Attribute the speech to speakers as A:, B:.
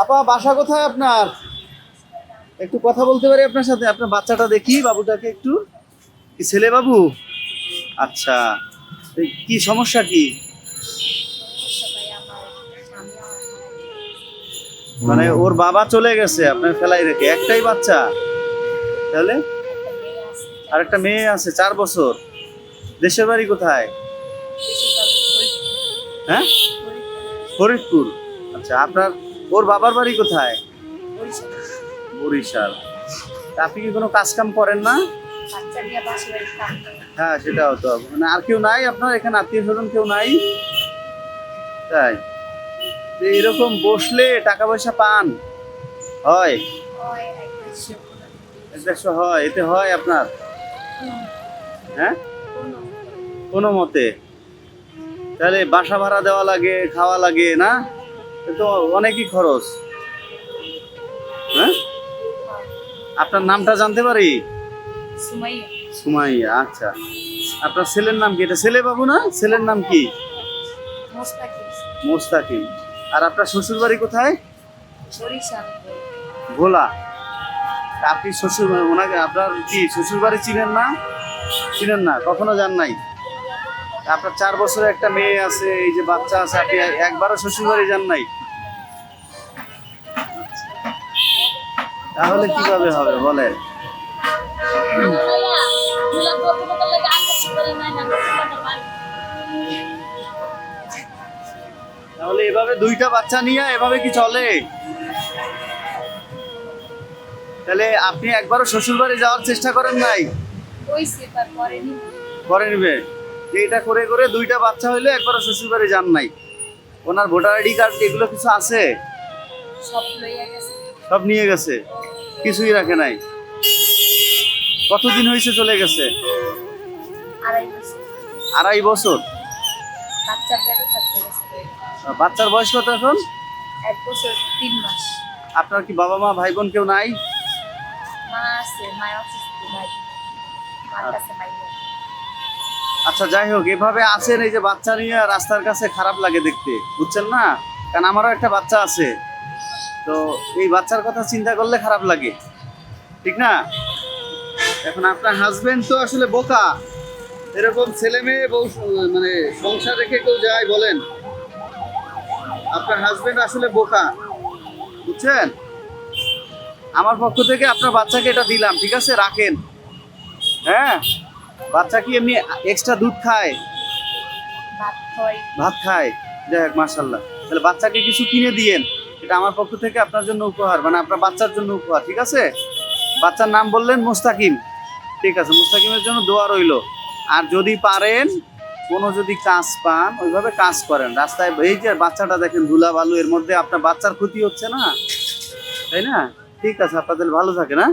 A: আপা, বাসা কোথায় আপনার? একটু কথা বলতে পারি আপনার সাথে? আপনার বাচ্চাটা দেখি, বাবুটাকে একটু। কি ছেলে বাবু? আচ্ছা। কি সমস্যা কি? মানে ওর বাবা চলে গেছে, আপনার ফেলাই রেখে। একটাই বাচ্চা। তাহলে? আর একটা মেয়ে আছে, চার বছর। দেশের বাড়ি কোথায়? হ্যাঁ? ফরিদপুর। আচ্ছা আপনার ওর বাবার বাড়ি কোথায়? বরিশাল। তা আপনি কি কোনো কাজ কাম করেন না? হ্যাঁ সেটাও তো। মানে আর কেউ নাই আপনার? এখানে আত্মীয় স্বজন কেউ নাই? তাই। এরকম বসলে টাকা পয়সা পান? হয়? একশো হয় এতে হয় আপনার? হ্যাঁ? কোনো মতে। তাহলে বাসা ভাড়া দেওয়া লাগে খাওয়া লাগে না? তো অনেকই খরচ। হ্যাঁ? আপনার নামটা জানতে পারি? সুমাইয়া। আচ্ছা। আপনার ছেলের নাম কি? এটা ছেলে বাবু না? ছেলের নাম কি? মোস্তাকিম। আর আপনার শ্বশুর বাড়ি কোথায় ভোলা। আপনি শ্বশুর ওনাকে আপনার কি শ্বশুর বাড়ি চিনেন না? চিনেন না। কখনো যান নাই? আপনার চার বছরের একটা মেয়ে আছে এই যে বাচ্চা আছে আপনি একবারও শ্বশুর বাড়ি যান নাই? তাহলে কীভাবে হবে বলেন? তাহলে এভাবে দুইটা বাচ্চা নিয়ে এভাবে কি চলে? তাহলে আপনি একবারও শ্বশুর বাড়ি যাওয়ার চেষ্টা করেন নাই? করে নিবে? যে এটা করে করে দুইটা বাচ্চা হইলে একবারও শ্বশুর বাড়ি যান নাই। ওনার ভোটার আইডি কার্ড এগুলো কিছু আছে? সব নিয়ে গেছে? কিছুই রাখে নাই। কতদিন হয়েছে চলে গেছে? আড়াই বছর। বাচ্চার বয়স কত এখন?
B: এক বছর তিন মাস।
A: আপনার কি বাবা মা ভাই বোন কেউ নাই?
B: মা আছে মায়ের অসুস্থ ভাই। মার কাছে ভাই।
A: আচ্ছা যাই হোক, এভাবে আছেন, এই যে বাচ্চা নিয়ে রাস্তার কাছে খারাপ লাগে দেখতে, বুঝছেন না? কারণ আমারও একটা বাচ্চা আছে। তো এই বাচ্চার কথা চিন্তা করলে খারাপ লাগে। ঠিক না? এখন আপনার হাজবেন্ড তো আসলে বোকা। এরকম ছেলে মেয়ে বউ মানে সংসার রেখে কেউ যায় বলেন। আপনার হাজবেন্ড আসলে বোকা। বুঝছেন? আমার পক্ষ থেকে আপনার বাচ্চাকে এটা দিলাম, ঠিক আছে? রাখেন। হ্যাঁ? বাচ্চা কি এমনি এক্সট্রা দুধ খায়?
B: ভাত
A: ভাত খায়? যাই হোক মার্শাল্লাহ তাহলে বাচ্চাকে কিছু কিনে দিয়েন। এটা আমার পক্ষ থেকে আপনার জন্য উপহার মানে আপনার বাচ্চার জন্য উপহার ঠিক আছে? বাচ্চার নাম বললেন মুস্তাকিম। ঠিক আছে মুস্তাকিমের জন্য দোয়া রইল। আর যদি পারেন কোনো যদি কাজ পান ওইভাবে কাজ করেন। রাস্তায় এই যে বাচ্চাটা দেখেন ধুলা বালু এর মধ্যে আপনার বাচ্চার ক্ষতি হচ্ছে না? তাই না? ঠিক আছে আপনাদের ভালো থাকে না?